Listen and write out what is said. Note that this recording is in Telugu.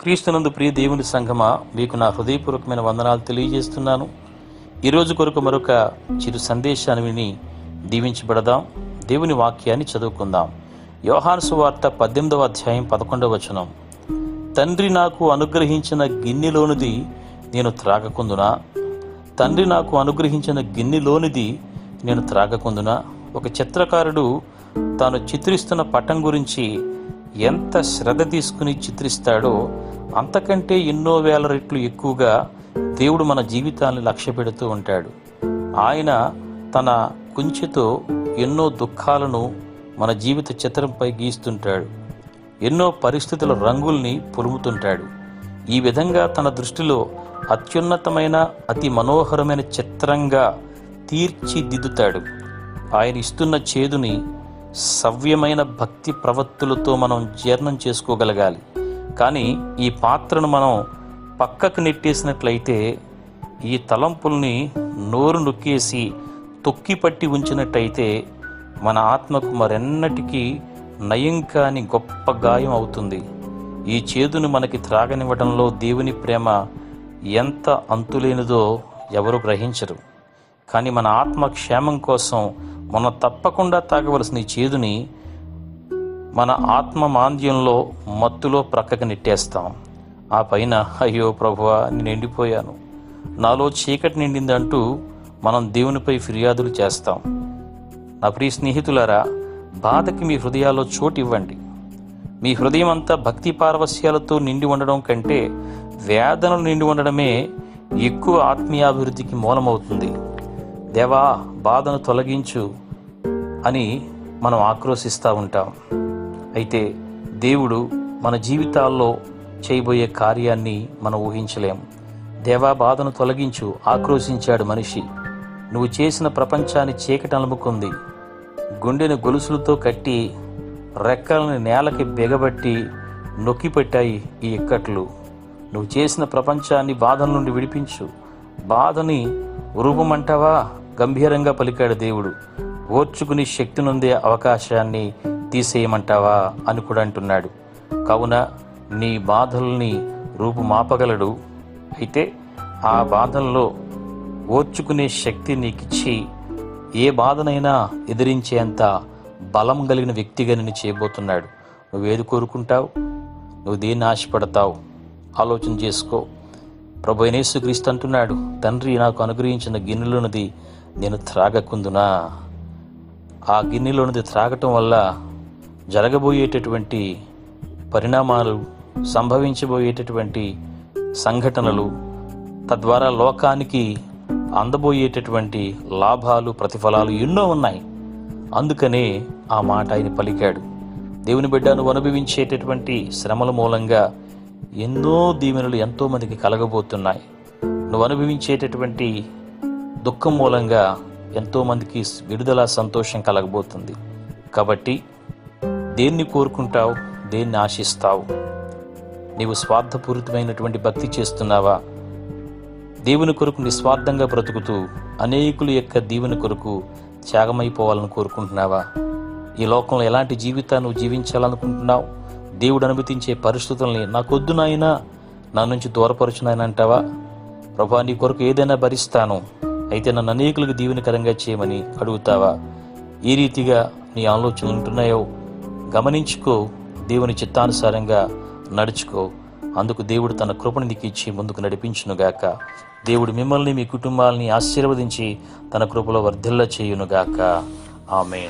క్రీస్తునందు ప్రియ దేవుని సంఘమా మీకు నా హృదయపూర్వకమైన వందనాలు తెలియజేస్తున్నాను. ఈరోజు కొరకు మరొక చిరు సందేశాన్ని విని దీవించబడదాం. దేవుని వాక్యాన్ని చదువుకుందాం. యోహాను సువార్త పద్దెనిమిదవ అధ్యాయం పదకొండవ వచనం. తండ్రి నాకు అనుగ్రహించిన గిన్నెలోనిది నేను త్రాగకుందునా? తండ్రి నాకు అనుగ్రహించిన గిన్నెలోనిది నేను త్రాగకుందునా? ఒక చిత్రకారుడు తాను చిత్రిస్తున్న పటం గురించి ఎంత శ్రద్ధ తీసుకుని చిత్రిస్తాడో అంతకంటే ఎన్నో వేల రెట్లు ఎక్కువగా దేవుడు మన జీవితాన్ని లక్ష్య పెడుతూ ఉంటాడు. ఆయన తన కుంచెతో ఎన్నో దుఃఖాలను మన జీవిత చిత్రంపై గీస్తుంటాడు. ఎన్నో పరిస్థితుల రంగుల్ని పులుముతుంటాడు ఈ విధంగా తన దృష్టిలో అత్యున్నతమైన అతి మనోహరమైన చిత్రంగా తీర్చిదిద్దుతాడు. ఆయన ఇస్తున్న చేదుని సవ్యమైన భక్తి ప్రవత్తులతో మనం జీర్ణం చేసుకోగలగాలి. కానీ ఈ పాత్రను మనం పక్కకు నెట్టేసినట్లయితే ఈ తలంపుల్ని నోరు నొక్కేసి తొక్కి పట్టి ఉంచినట్టయితే మన ఆత్మకు మరెన్నటికీ నయం కాని గొప్ప గాయం అవుతుంది. ఈ చేదును మనకి త్రాగనివ్వడంలో దేవుని ప్రేమ ఎంత అంతులేనిదో ఎవరు గ్రహించరు. కానీ మన ఆత్మ క్షేమం కోసం మనం తప్పకుండా తాగవలసిన ఈ చేదుని మన ఆత్మ మాంద్యంలో మత్తులో ప్రక్కకు నెట్టేస్తాం. ఆ పైన అయ్యో ప్రభువా నేను ఎండిపోయాను నాలో చీకటి నిండిందంటూ మనం దేవునిపై ఫిర్యాదులు చేస్తాం. నా ప్రియ స్నేహితులారా బాధకి మీ హృదయాల్లో చోటు ఇవ్వండి. మీ హృదయం అంతా భక్తి పారవస్యాలతో నిండి ఉండడం కంటే వేదనలు నిండి ఉండడమే ఎక్కువ ఆత్మీయాభివృద్ధికి మూలమవుతుంది. దేవా బాధను తొలగించు అని మనం ఆక్రోశిస్తూ ఉంటాం. అయితే దేవుడు మన జీవితాల్లో చేయబోయే కార్యాన్ని మనం ఊహించలేం. దేవా బాధను తొలగించు ఆక్రోశించాడు మనిషి. నువ్వు చేసిన ప్రపంచాన్ని చీకటి అలుముకుంది. గుండెని గొలుసులతో కట్టి రెక్కలని నేలకి బిగబట్టి నొక్కిపెట్టాయి ఈ ఇక్కట్లు. నువ్వు చేసిన ప్రపంచాన్ని బాధల నుండి విడిపించు. బాధని రూపమంటావా? గంభీరంగా పలికాడు దేవుడు. ఓర్చుకుని శక్తినుందే అవకాశాన్ని తీసేయమంటావా అని కూడా అంటున్నాడు. కావున నీ బాధల్ని రూపుమాపగలడు. అయితే ఆ బాధల్లో ఓర్చుకునే శక్తి నీకిచ్చి ఏ బాధనైనా ఎదిరించేంత బలం కలిగిన వ్యక్తిగా నేను చేయబోతున్నాడు. నువ్వేది కోరుకుంటావు? నువ్వు దేన్ని ఆశపడతావు? ఆలోచన చేసుకో. ప్రభు యేసుక్రీస్తు అంటున్నాడు తండ్రి నాకు అనుగ్రహించిన గిన్నెలోనిది నేను త్రాగకుందునా? ఆ గిన్నెలోనిది త్రాగటం వల్ల జరగబోయేటటువంటి పరిణామాలు సంభవించబోయేటటువంటి సంఘటనలు తద్వారా లోకానికి అందబోయేటటువంటి లాభాలు ప్రతిఫలాలు ఎన్నో ఉన్నాయి. అందుకనే ఆ మాట ఆయన పలికాడు. దేవుని బిడ్డను అనుభవించేటటువంటి శ్రమల మూలంగా ఎన్నో దీవెనలు ఎంతోమందికి కలగబోతున్నాయి. నువ్వు అనుభవించేటటువంటి దుఃఖం మూలంగా ఎంతోమందికి విడుదల సంతోషం కలగబోతుంది. కాబట్టి దేన్ని కోరుకుంటావు దేన్ని ఆశిస్తావు? నీవు స్వార్థపూరితమైనటువంటి భక్తి చేస్తున్నావా? దేవుని కొరకు నిస్వార్థంగా బ్రతుకుతూ అనేకుల యొక్క దీవెని కొరకు త్యాగమైపోవాలని కోరుకుంటున్నావా? ఈ లోకంలో ఎలాంటి జీవితాన్ని నువ్వు జీవించాలనుకుంటున్నావు? దేవుడు అనుమతించే పరిస్థితుల్ని నాకొద్దు నాయనా నా నుంచి దూరపరచునాయన అంటావా? ప్రభా నీ కొరకు ఏదైనా భరిస్తాను అయితే నన్ను అనేకులకు దీవెనకరంగా చేయమని అడుగుతావా? ఈ రీతిగా నీ ఆలోచనలు ఉంటున్నాయో గమనించుకో దేవుని చిత్తానుసారంగా నడుచుకో. అందుకు దేవుడు తన కృపను దిక్కిచ్చి ముందుకు నడిపించునుగాక. దేవుడు మిమ్మల్ని మీ కుటుంబాలని ఆశీర్వదించి తన కృపలో వర్ధిల్ల చేయునుగాక ఆమె